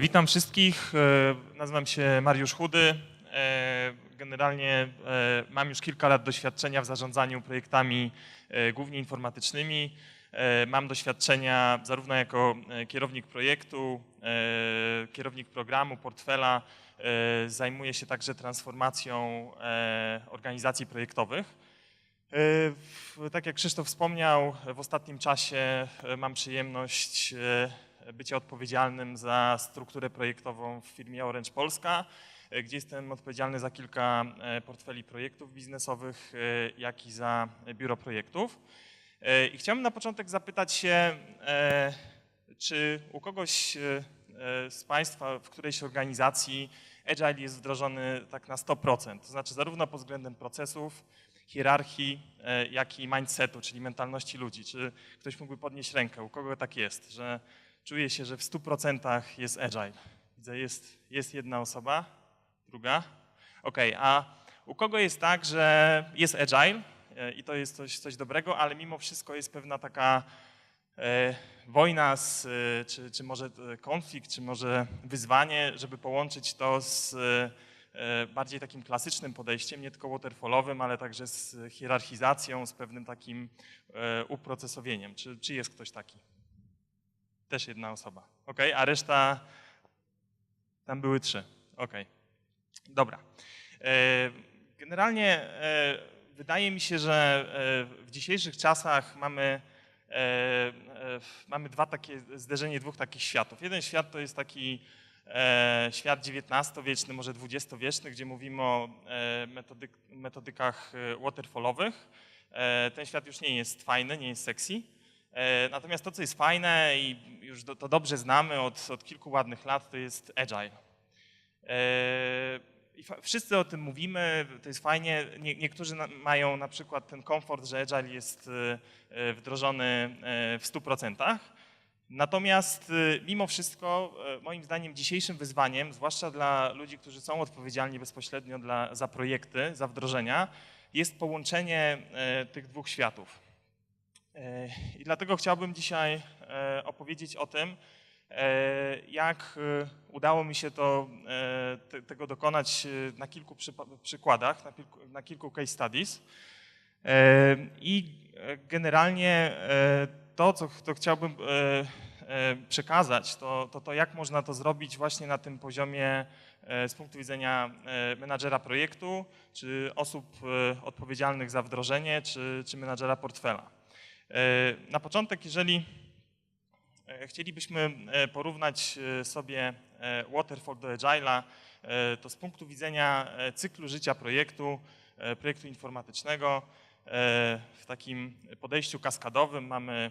Witam wszystkich. E, Nazywam się Mariusz Chudy. E, Generalnie e, mam już kilka lat doświadczenia w zarządzaniu projektami głównie informatycznymi. Mam doświadczenia zarówno jako kierownik projektu, kierownik programu, portfela. Zajmuję się także transformacją organizacji projektowych. Tak jak Krzysztof wspomniał, w ostatnim czasie mam przyjemność bycia odpowiedzialnym za strukturę projektową w firmie Orange Polska, e, gdzie jestem odpowiedzialny za kilka e, portfeli projektów biznesowych, e, jak i za biuro projektów. I chciałbym na początek zapytać się, czy u kogoś z Państwa w którejś organizacji Agile jest wdrożony tak na 100%, to znaczy zarówno pod względem procesów, hierarchii, jak i mindsetu, czyli mentalności ludzi. Czy ktoś mógłby podnieść rękę, u kogo tak jest, że czuje się, że w 100% jest agile? Widzę, jest, jest jedna osoba, druga. Okej, a u kogo jest tak, że jest agile e, i to jest coś, coś dobrego, ale mimo wszystko jest pewna taka e, wojna, z, e, czy, czy może e, konflikt, czy może wyzwanie, żeby połączyć to z bardziej takim klasycznym podejściem, nie tylko waterfallowym, ale także z hierarchizacją, z pewnym takim uprocesowieniem. Czy, czy jest ktoś taki? Też jedna osoba. Ok, a reszta tam były trzy. Ok, dobra. E, Generalnie e, wydaje mi się, że e, w dzisiejszych czasach mamy, mamy dwa takie, zderzenie dwóch takich światów. Jeden świat to jest taki świat XIX-wieczny, może XX-wieczny, gdzie mówimy o metodyk, metodykach waterfallowych. Ten świat już nie jest fajny, nie jest sexy. E, Natomiast to, co jest fajne i już to dobrze znamy od, od kilku ładnych lat, to jest agile. E, I wszyscy o tym mówimy, to jest fajnie. Nie, niektórzy na, mają na przykład ten komfort, że agile jest e, wdrożony w 100%. Natomiast mimo wszystko, moim zdaniem, dzisiejszym wyzwaniem, zwłaszcza dla ludzi, którzy są odpowiedzialni bezpośrednio dla, za projekty, za wdrożenia, jest połączenie tych dwóch światów. E, I dlatego chciałbym dzisiaj e, opowiedzieć o tym, e, jak udało mi się to, te, tego dokonać na kilku przykładach, na kilku, na kilku case studies. I generalnie to, co, chciałbym przekazać, to, to to, jak można to zrobić właśnie na tym poziomie z punktu widzenia menadżera projektu, czy osób odpowiedzialnych za wdrożenie, czy, czy menadżera portfela. E, Na początek, jeżeli e, chcielibyśmy e, porównać sobie Waterfall do Agile'a, to z punktu widzenia cyklu życia projektu, projektu informatycznego, w takim podejściu kaskadowym mamy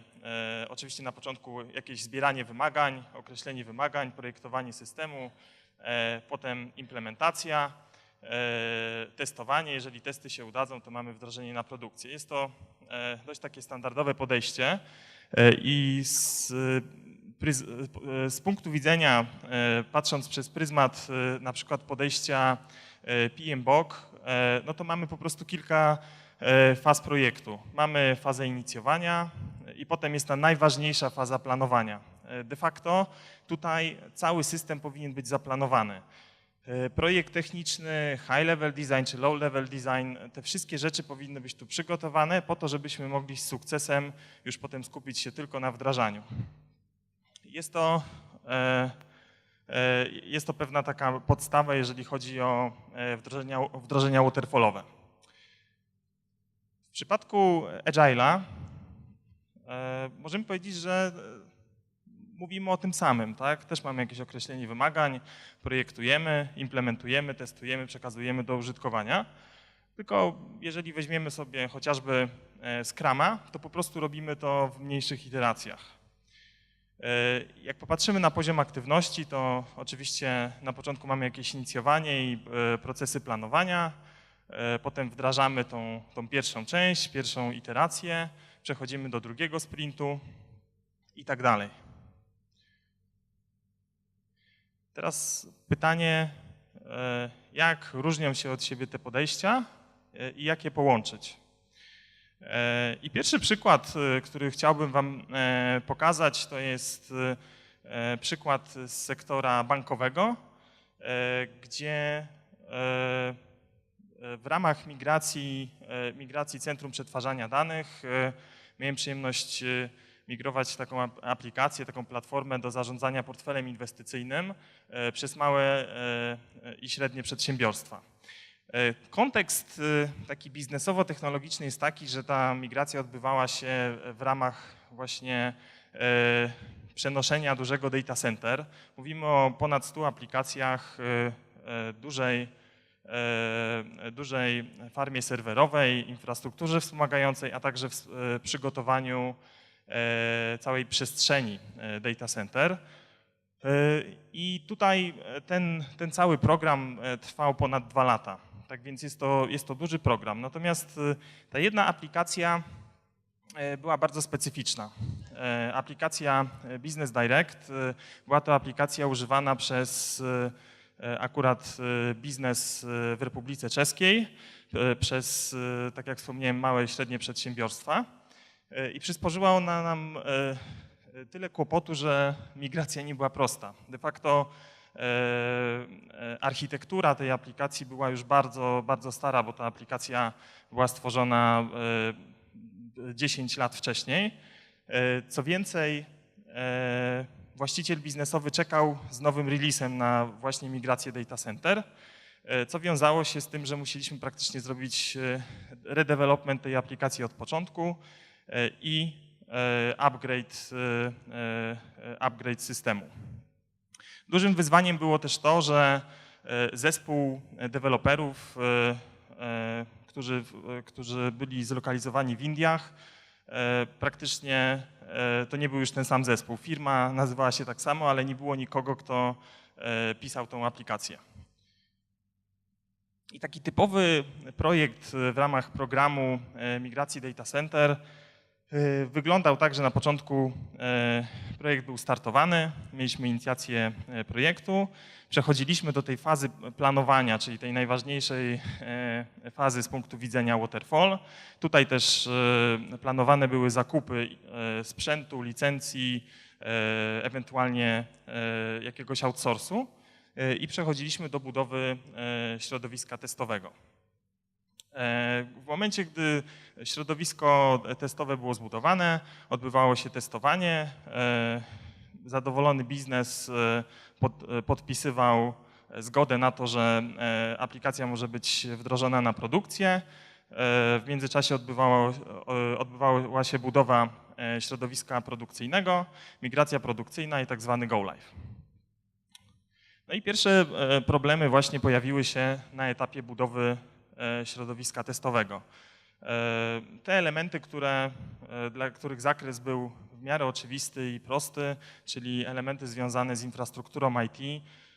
oczywiście na początku jakieś zbieranie wymagań, określenie wymagań, projektowanie systemu, potem implementacja, testowanie. Jeżeli testy się udadzą, to mamy wdrożenie na produkcję. Jest to dość takie standardowe podejście e, i z, e, z punktu widzenia, e, patrząc przez pryzmat e, na przykład podejścia e, PMBOK, e, no to mamy po prostu kilka e, faz projektu. Mamy fazę inicjowania e, i potem jest ta najważniejsza faza planowania. E, De facto tutaj cały system powinien być zaplanowany. E, Projekt techniczny, high level design czy low level design, te wszystkie rzeczy powinny być tu przygotowane po to, żebyśmy mogli z sukcesem już potem skupić się tylko na wdrażaniu. Jest to, e, e, jest to pewna taka podstawa, jeżeli chodzi o wdrożenia, wdrożenia waterfallowe. W przypadku Agile'a możemy powiedzieć, że mówimy o tym samym, tak? Też mamy jakieś określenie wymagań, projektujemy, implementujemy, testujemy, przekazujemy do użytkowania. Tylko jeżeli weźmiemy sobie chociażby e, Scrama, to po prostu robimy to w mniejszych iteracjach. E, Jak popatrzymy na poziom aktywności, to oczywiście na początku mamy jakieś inicjowanie i e, procesy planowania, potem wdrażamy tą, tą pierwszą część, pierwszą iterację, przechodzimy do drugiego sprintu i tak dalej. Teraz pytanie, e, jak różnią się od siebie te podejścia e, i jak je połączyć? E, I pierwszy przykład, który chciałbym Wam pokazać, to jest przykład z sektora bankowego, gdzie w ramach migracji, migracji Centrum Przetwarzania Danych miałem przyjemność migrować taką ap- aplikację, taką platformę do zarządzania portfelem inwestycyjnym e, przez małe e, i średnie przedsiębiorstwa. E, Kontekst taki biznesowo-technologiczny jest taki, że ta migracja odbywała się w ramach właśnie przenoszenia dużego data center. Mówimy o ponad 100 aplikacjach dużej, dużej farmie serwerowej, infrastrukturze wspomagającej, a także w przygotowaniu całej przestrzeni e, data center. E, I tutaj e, ten, ten cały program e, trwał ponad dwa lata. Tak więc jest to, jest to duży program. Natomiast e, ta jedna aplikacja e, była bardzo specyficzna. E, Aplikacja e, Business Direct e, była to aplikacja używana przez e, e, akurat e, biznes e, w Republice Czeskiej, e, przez, e, tak jak wspomniałem, małe i średnie przedsiębiorstwa. E, I przysporzyła ona nam e, e, tyle kłopotu, że migracja nie była prosta. De facto architektura tej aplikacji była już bardzo, bardzo stara, bo ta aplikacja była stworzona e, 10 lat wcześniej. Co więcej, właściciel biznesowy czekał z nowym releasem na właśnie migrację data center, co wiązało się z tym, że musieliśmy praktycznie zrobić redevelopment tej aplikacji od początku i e, upgrade, e, e, upgrade systemu. Dużym wyzwaniem było też to, że zespół deweloperów, którzy, którzy byli zlokalizowani w Indiach, praktycznie to nie był już ten sam zespół. Firma nazywała się tak samo, ale nie było nikogo, kto pisał tą aplikację. I taki typowy projekt w ramach programu migracji data center wyglądał tak, że na początku e, projekt był startowany, mieliśmy inicjację e, projektu, przechodziliśmy do tej fazy planowania, czyli tej najważniejszej e, fazy z punktu widzenia waterfall. Tutaj też e, planowane były zakupy e, sprzętu, licencji, e, ewentualnie e, jakiegoś outsourcu e, i przechodziliśmy do budowy e, środowiska testowego. E, W momencie, gdy środowisko testowe było zbudowane, odbywało się testowanie, e, zadowolony biznes e, pod- podpisywał zgodę na to, że aplikacja może być wdrożona na produkcję. W międzyczasie odbywało, odbywała się budowa środowiska produkcyjnego, migracja produkcyjna i tak zwany go live. No i pierwsze problemy właśnie pojawiły się na etapie budowy środowiska testowego. E, Te elementy, które, e, dla których zakres był w miarę oczywisty i prosty, czyli elementy związane z infrastrukturą IT,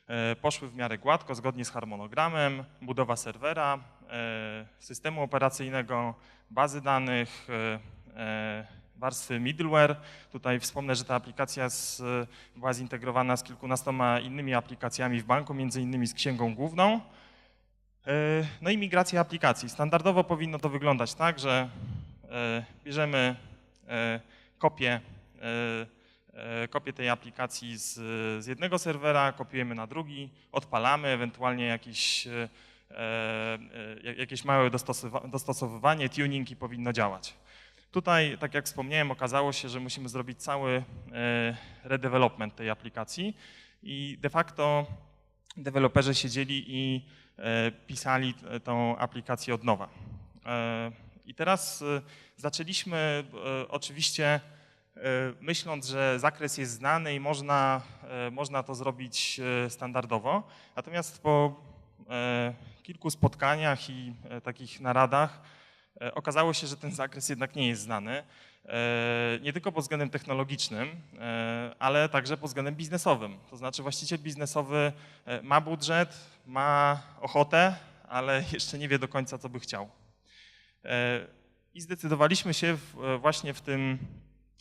e, poszły w miarę gładko, zgodnie z harmonogramem, budowa serwera, e, systemu operacyjnego, bazy danych, e, e, warstwy middleware. Tutaj wspomnę, że ta aplikacja z, była zintegrowana z kilkunastoma innymi aplikacjami w banku, między innymi z księgą główną. E, No i migracja aplikacji. Standardowo powinno to wyglądać tak, że e, bierzemy e, kopię, kopię tej aplikacji z, z jednego serwera, kopiujemy na drugi, odpalamy, ewentualnie jakieś, e, jakieś małe dostosowywanie, tuning i powinno działać. Tutaj, tak jak wspomniałem, okazało się, że musimy zrobić cały redevelopment tej aplikacji i de facto deweloperzy siedzieli i pisali t- tą aplikację od nowa. E, I teraz e, zaczęliśmy e, oczywiście e, myśląc, że zakres jest znany i można, e, można to zrobić e, standardowo. Natomiast po e, kilku spotkaniach i e, takich naradach e, okazało się, że ten zakres jednak nie jest znany. E, Nie tylko pod względem technologicznym, e, ale także pod względem biznesowym. To znaczy właściciel biznesowy e, ma budżet, ma ochotę, ale jeszcze nie wie do końca, co by chciał. I zdecydowaliśmy się właśnie w tym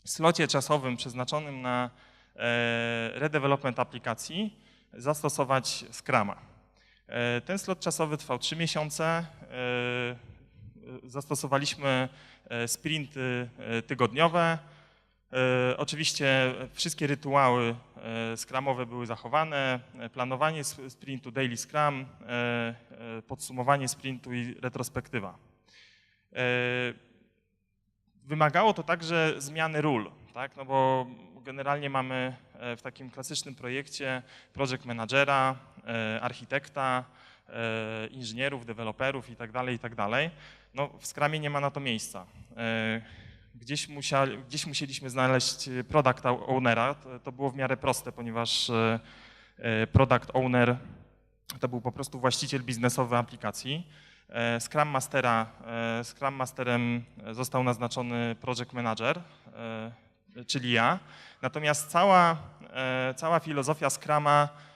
slocie czasowym przeznaczonym na redevelopment aplikacji zastosować Scrama. Ten slot czasowy trwał 3 miesiące. Zastosowaliśmy e, sprinty e, tygodniowe. E, Oczywiście wszystkie rytuały skramowe były zachowane, planowanie sprintu, daily scrum, podsumowanie sprintu i retrospektywa. Wymagało to także zmiany ról, tak? no bo generalnie mamy w takim klasycznym projekcie project managera, architekta, inżynierów, deweloperów itd., itd. No, w Scrumie nie ma na to miejsca. E, Gdzieś, gdzieś musieliśmy znaleźć product ownera. To, to było w miarę proste, ponieważ e, e, product owner to był po prostu właściciel biznesowy aplikacji. Scrum Mastera, Scrum Masterem został naznaczony Project Manager, czyli ja. Natomiast cała, cała filozofia Scruma e,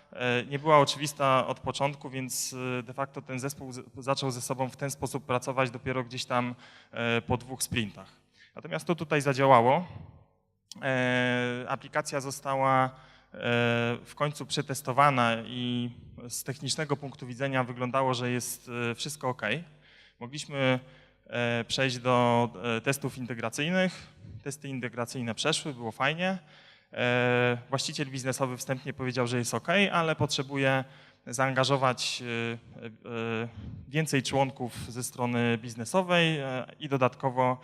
nie była oczywista od początku, więc e, de facto ten zespół zaczął ze sobą w ten sposób pracować dopiero gdzieś tam e, po dwóch sprintach. Natomiast to tutaj zadziałało. E, Aplikacja została e, w końcu przetestowana i z technicznego punktu widzenia wyglądało, że jest e, wszystko ok. Mogliśmy e, przejść do e, testów integracyjnych. Testy integracyjne przeszły, było fajnie. E, Właściciel biznesowy wstępnie powiedział, że jest ok, ale potrzebuje zaangażować e, e, więcej członków ze strony biznesowej i dodatkowo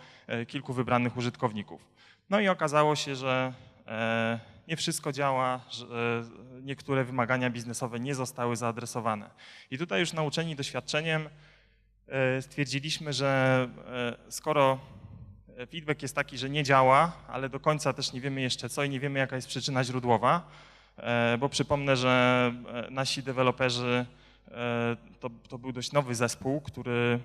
kilku wybranych użytkowników. No i okazało się, że nie wszystko działa, niektóre wymagania biznesowe nie zostały zaadresowane. I tutaj już nauczeni doświadczeniem stwierdziliśmy, że skoro feedback jest taki, że nie działa, ale do końca też nie wiemy jeszcze co i nie wiemy jaka jest przyczyna źródłowa, e, bo przypomnę, że e, nasi deweloperzy e, to, to był dość nowy zespół, który,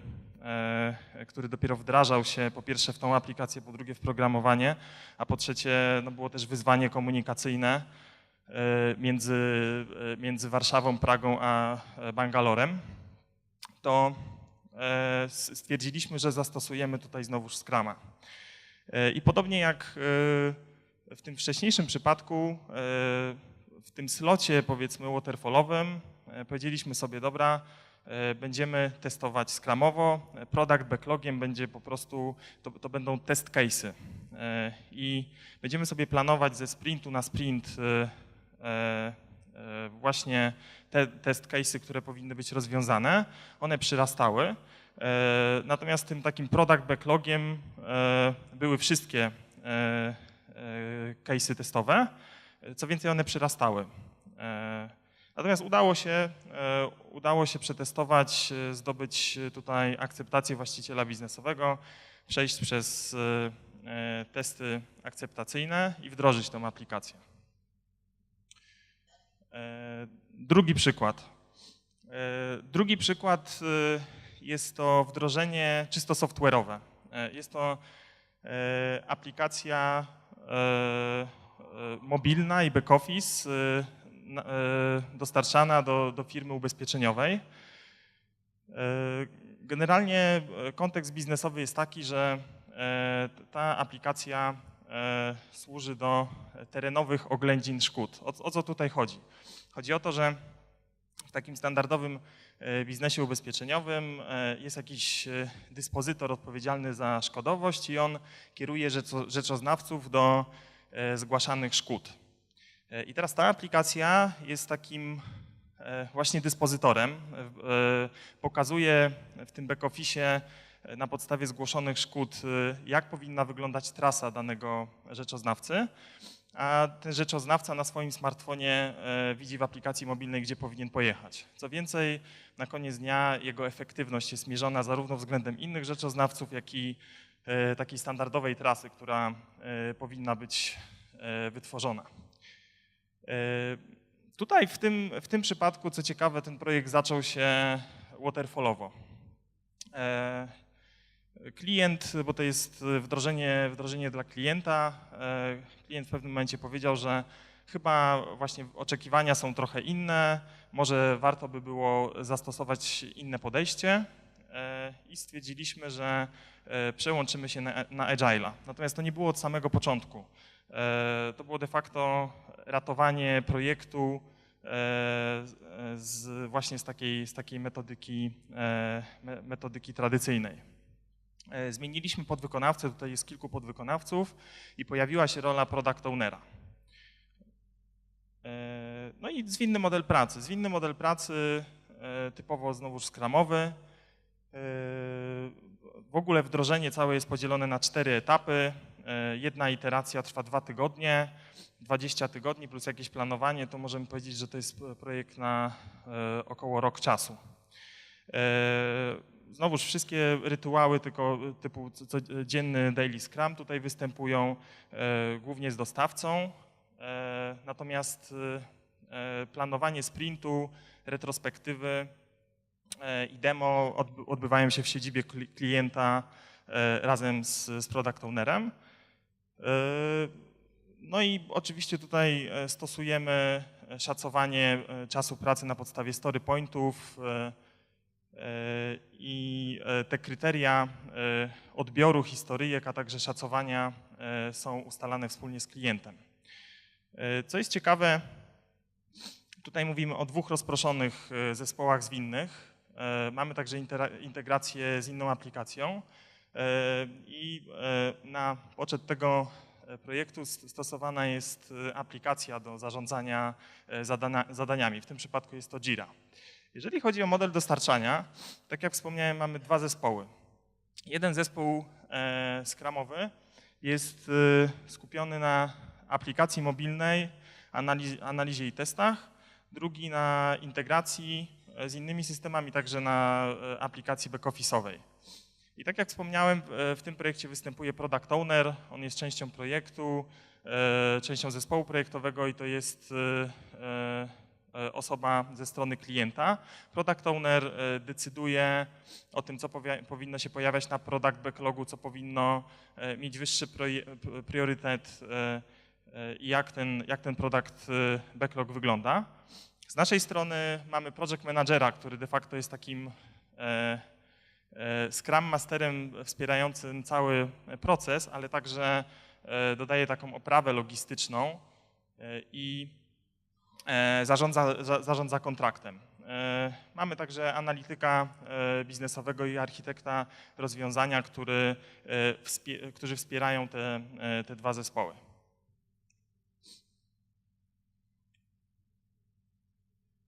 e, który dopiero wdrażał się po pierwsze w tą aplikację, po drugie w programowanie, a po trzecie no było też wyzwanie komunikacyjne e, między, e, między Warszawą, Pragą a e, Bangalorem. To e, stwierdziliśmy, że zastosujemy tutaj znowuż Scrama. E, I podobnie jak e, w tym wcześniejszym przypadku, e, w tym slocie powiedzmy waterfallowym, e, powiedzieliśmy sobie, dobra, e, będziemy testować skramowo, e, product backlogiem będzie po prostu, to, to będą test case'y E, i będziemy sobie planować ze sprintu na sprint e, e, e, właśnie te test case'y, które powinny być rozwiązane. One przyrastały. E, Natomiast tym takim product backlogiem e, były wszystkie e, e, case'y testowe. Co więcej, one przyrastały. E, Natomiast udało się, e, udało się przetestować, e, zdobyć tutaj akceptację właściciela biznesowego, przejść przez e, e, testy akceptacyjne i wdrożyć tę aplikację. E, Drugi przykład. E, Drugi przykład e, jest to wdrożenie czysto software'owe. E, Jest to aplikacja mobilna i back-office na- dostarczana do, do firmy ubezpieczeniowej. Generalnie kontekst biznesowy jest taki, że ta aplikacja służy do terenowych oględzin szkód. O, o co tutaj chodzi? Chodzi o to, że w takim standardowym e, biznesie ubezpieczeniowym e, jest jakiś e, dyspozytor odpowiedzialny za szkodowość i on kieruje rzeczo- rzeczoznawców do zgłaszanych szkód. I teraz ta aplikacja jest takim właśnie dyspozytorem. Pokazuje w tym back-office na podstawie zgłoszonych szkód, jak powinna wyglądać trasa danego rzeczoznawcy, a ten rzeczoznawca na swoim smartfonie e, widzi w aplikacji mobilnej, gdzie powinien pojechać. Co więcej, na koniec dnia jego efektywność jest mierzona zarówno względem innych rzeczoznawców, jak i e, takiej standardowej trasy, która e, powinna być wytworzona. Tutaj w tym, w tym przypadku, co ciekawe, ten projekt zaczął się waterfallowo. E, Klient, bo to jest wdrożenie, wdrożenie dla klienta, e, klient w pewnym momencie powiedział, że chyba właśnie oczekiwania są trochę inne, może warto by było zastosować inne podejście e, i stwierdziliśmy, że e, przełączymy się na, na Agile'a. Natomiast to nie było od samego początku. E, To było de facto ratowanie projektu e, z, właśnie z takiej, z takiej metodyki, e, me- metodyki tradycyjnej. E, Zmieniliśmy podwykonawcę, tutaj jest kilku podwykonawców i pojawiła się rola product ownera. E, No i zwinny model pracy. Zwinny model pracy e, typowo znowuż skramowy. W ogóle wdrożenie całe jest podzielone na cztery etapy. Jedna iteracja trwa dwa tygodnie, 20 tygodni plus jakieś planowanie, to możemy powiedzieć, że to jest projekt na około rok czasu. E, Znowuż wszystkie rytuały tylko typu co- codzienny daily scrum tutaj występują e, głównie z dostawcą, e, natomiast e, planowanie sprintu, retrospektywy e, i demo odby- odbywają się w siedzibie kli- klienta e, razem z, z product ownerem. E, No i oczywiście tutaj e, stosujemy e, szacowanie e, czasu pracy na podstawie story pointów e, e, i e, te kryteria e, odbioru historyjek, a także szacowania e, są ustalane wspólnie z klientem. E, Co jest ciekawe, tutaj mówimy o dwóch rozproszonych e, zespołach zwinnych. E, Mamy także integrację z inną aplikacją e, i e, na poczet tego e, projektu st- stosowana jest e, aplikacja do zarządzania e, zadaniami. W tym przypadku jest to Jira. Jeżeli chodzi o model dostarczania, tak jak wspomniałem, mamy dwa zespoły. Jeden zespół e, skramowy jest e, skupiony na aplikacji mobilnej, analiz- analizie i testach, drugi na integracji e, z innymi systemami, także na e, aplikacji back-office'owej. I tak jak wspomniałem, e, w tym projekcie występuje product owner, on jest częścią projektu, częścią zespołu projektowego i to jest osoba ze strony klienta. Product owner e, decyduje o tym, co powinno się pojawiać na product backlogu, co powinno e, mieć wyższy priorytet e, e, i jak ten, jak ten product e, backlog wygląda. Z naszej strony mamy project managera, który de facto jest takim e, e, Scrum Masterem wspierającym cały proces, ale także e, dodaje taką oprawę logistyczną e, i e, zarządza, za- zarządza kontraktem. E, Mamy także analityka e, biznesowego i architekta rozwiązania, który, e, którzy wspierają te, e, te dwa zespoły.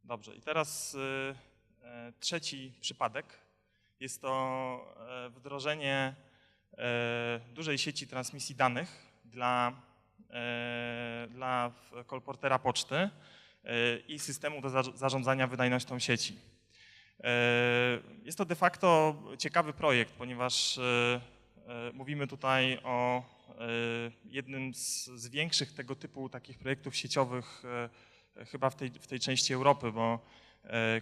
Dobrze, i teraz e, trzeci przypadek. Jest to e, wdrożenie e, dużej sieci transmisji danych dla, e, dla kolportera poczty e, i systemu do zarz- zarządzania wydajnością sieci. E, Jest to de facto ciekawy projekt, ponieważ e, e, mówimy tutaj o jednym z, większych tego typu takich projektów sieciowych chyba w tej, w tej części Europy, bo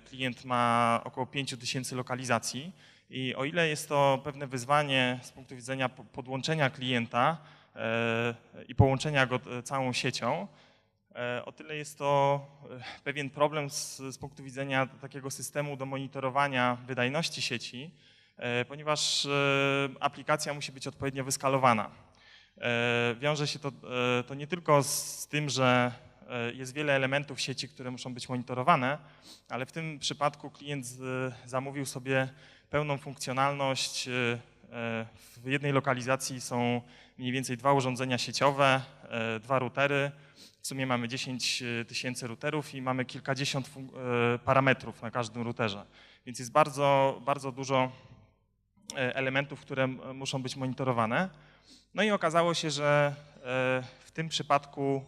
klient ma około 5 tysięcy lokalizacji i o ile jest to pewne wyzwanie z punktu widzenia po- podłączenia klienta i połączenia go całą siecią, o tyle jest to e, pewien problem z, z punktu widzenia takiego systemu do monitorowania wydajności sieci, e, ponieważ e, aplikacja musi być odpowiednio wyskalowana. E, Wiąże się to, e, to nie tylko z tym, że e, jest wiele elementów sieci, które muszą być monitorowane, ale w tym przypadku klient zamówił sobie pełną funkcjonalność. e, e, W jednej lokalizacji są mniej więcej dwa urządzenia sieciowe, e, dwa routery. W sumie mamy 10 tysięcy routerów i mamy kilkadziesiąt e, parametrów na każdym routerze. Więc jest bardzo, bardzo dużo e, elementów, które muszą być monitorowane. No i okazało się, że e, w tym przypadku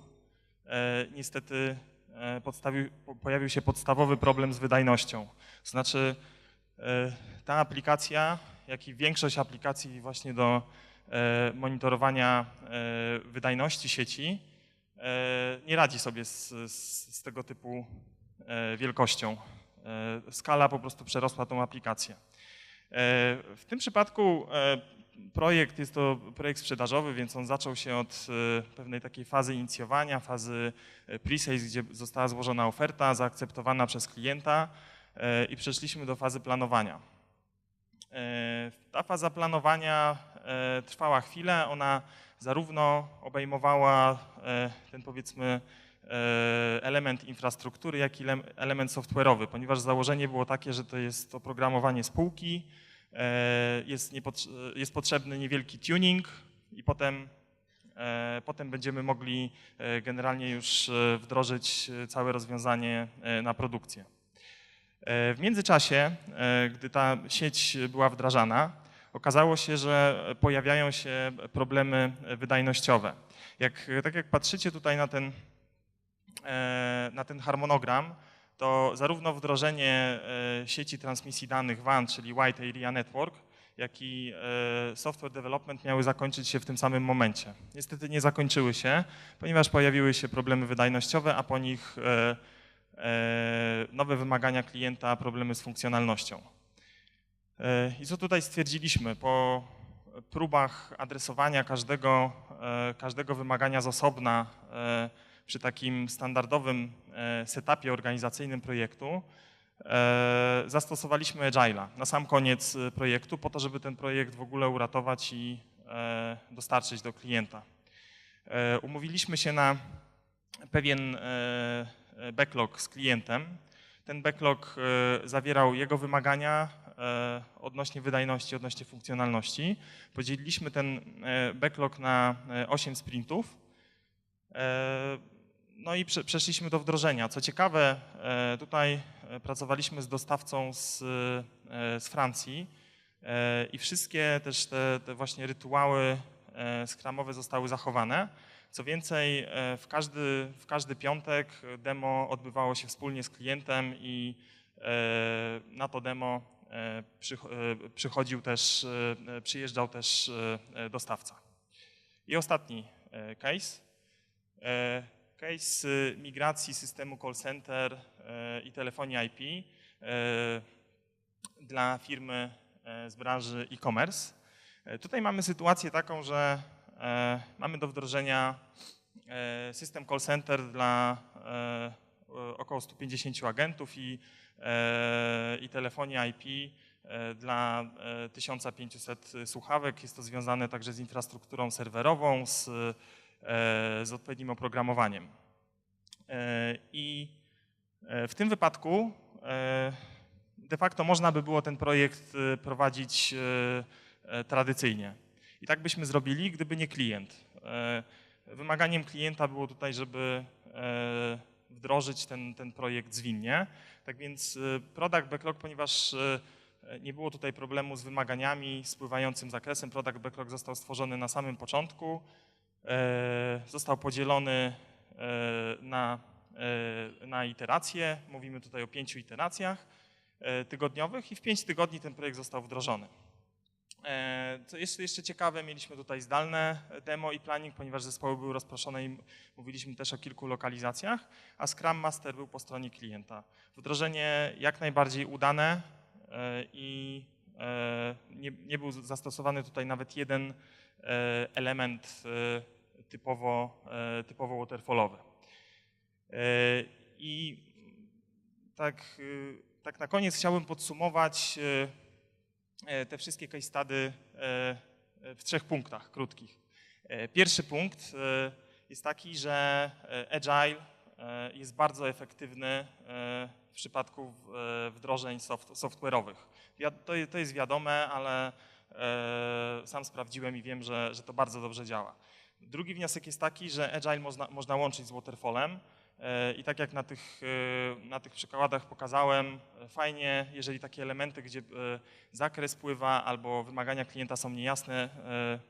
e, niestety e, pojawił się podstawowy problem z wydajnością. Znaczy e, ta aplikacja, jak i większość aplikacji właśnie do e, monitorowania e, wydajności sieci e, nie radzi sobie z, z, z tego typu e, wielkością. E, Skala po prostu przerosła tą aplikację. E, W tym przypadku e, projekt jest to projekt sprzedażowy, więc on zaczął się od e, pewnej takiej fazy inicjowania, fazy e, pre-sales, gdzie została złożona oferta, zaakceptowana przez klienta e, i przeszliśmy do fazy planowania. E, Ta faza planowania e, trwała chwilę, ona zarówno obejmowała e, ten powiedzmy e, element infrastruktury, jak i lem- element software'owy, ponieważ założenie było takie, że to jest oprogramowanie spółki, E, Jest, jest potrzebny niewielki tuning i potem, potem będziemy mogli generalnie już wdrożyć całe rozwiązanie na produkcję. W międzyczasie, gdy ta sieć była wdrażana, okazało się, że pojawiają się problemy wydajnościowe. Jak, tak jak patrzycie tutaj na ten, e, na ten harmonogram, to zarówno wdrożenie e, sieci transmisji danych WAN, czyli Wide Area Network, jak i e, software development miały zakończyć się w tym samym momencie. Niestety nie zakończyły się, ponieważ pojawiły się problemy wydajnościowe, a po nich nowe wymagania klienta, problemy z funkcjonalnością. E, I co tutaj stwierdziliśmy? Po próbach adresowania każdego, e, każdego wymagania z osobna e, przy takim standardowym setupie organizacyjnym projektu, zastosowaliśmy Agile'a na sam koniec projektu po to, żeby ten projekt w ogóle uratować i dostarczyć do klienta. Umówiliśmy się na pewien backlog z klientem. Ten backlog zawierał jego wymagania odnośnie wydajności, odnośnie funkcjonalności. Podzieliliśmy ten e, backlog na e, 8 sprintów. E, No i prze- przeszliśmy do wdrożenia. Co ciekawe, e, tutaj e, pracowaliśmy z dostawcą z, e, z Francji e, i wszystkie też te, te właśnie rytuały e, skramowe zostały zachowane. Co więcej, e, w każdy, w każdy piątek demo odbywało się wspólnie z klientem i e, na to demo e, e, przychodził też, e, przyjeżdżał też e, dostawca. I ostatni e, case. E, Case y, migracji systemu call center e, i telefonii IP e, dla firmy e, z branży e-commerce. E, Tutaj mamy sytuację taką, że e, mamy do wdrożenia e, system call center dla e, około 150 agentów i, e, i telefonii IP e, dla e, 1500 słuchawek. Jest to związane także z infrastrukturą serwerową, z, e, z odpowiednim oprogramowaniem. E, I e, w tym wypadku e, de facto można by było ten projekt e, prowadzić e, e, tradycyjnie. I tak byśmy zrobili, gdyby nie klient. E, Wymaganiem klienta było tutaj, żeby e, wdrożyć ten, ten projekt zwinnie. Tak więc e, product backlog, ponieważ e, nie było tutaj problemu z wymaganiami, spływającym zakresem, product backlog został stworzony na samym początku, e, został podzielony e, na, e, na iteracje. Mówimy tutaj o pięciu iteracjach tygodniowych i w pięć tygodni ten projekt został wdrożony. E, Co jeszcze, jeszcze ciekawe, mieliśmy tutaj zdalne demo i planning, ponieważ zespoły były rozproszone i mówiliśmy też o kilku lokalizacjach, a Scrum Master był po stronie klienta. Wdrożenie jak najbardziej udane e, i e, nie, nie był zastosowany tutaj nawet jeden element typowo, typowo waterfallowy. I tak, tak na koniec chciałbym podsumować te wszystkie case study e, e, w trzech punktach krótkich. E, Pierwszy punkt e, jest taki, że e, Agile e, jest bardzo efektywny e, w przypadku e, wdrożeń soft, software'owych. To, je- to jest wiadome, ale e, sam sprawdziłem i wiem, że, że to bardzo dobrze działa. Drugi wniosek jest taki, że Agile można, można łączyć z Waterfallem. E, I tak jak na tych, e, na tych przykładach pokazałem, e, fajnie, jeżeli takie elementy, gdzie zakres pływa albo wymagania klienta są niejasne,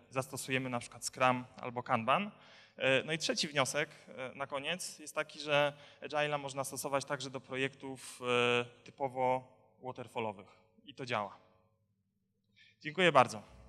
zastosujemy na przykład Scrum albo Kanban. No i trzeci wniosek na koniec jest taki, że Agile'a można stosować także do projektów typowo waterfallowych i to działa. Dziękuję bardzo.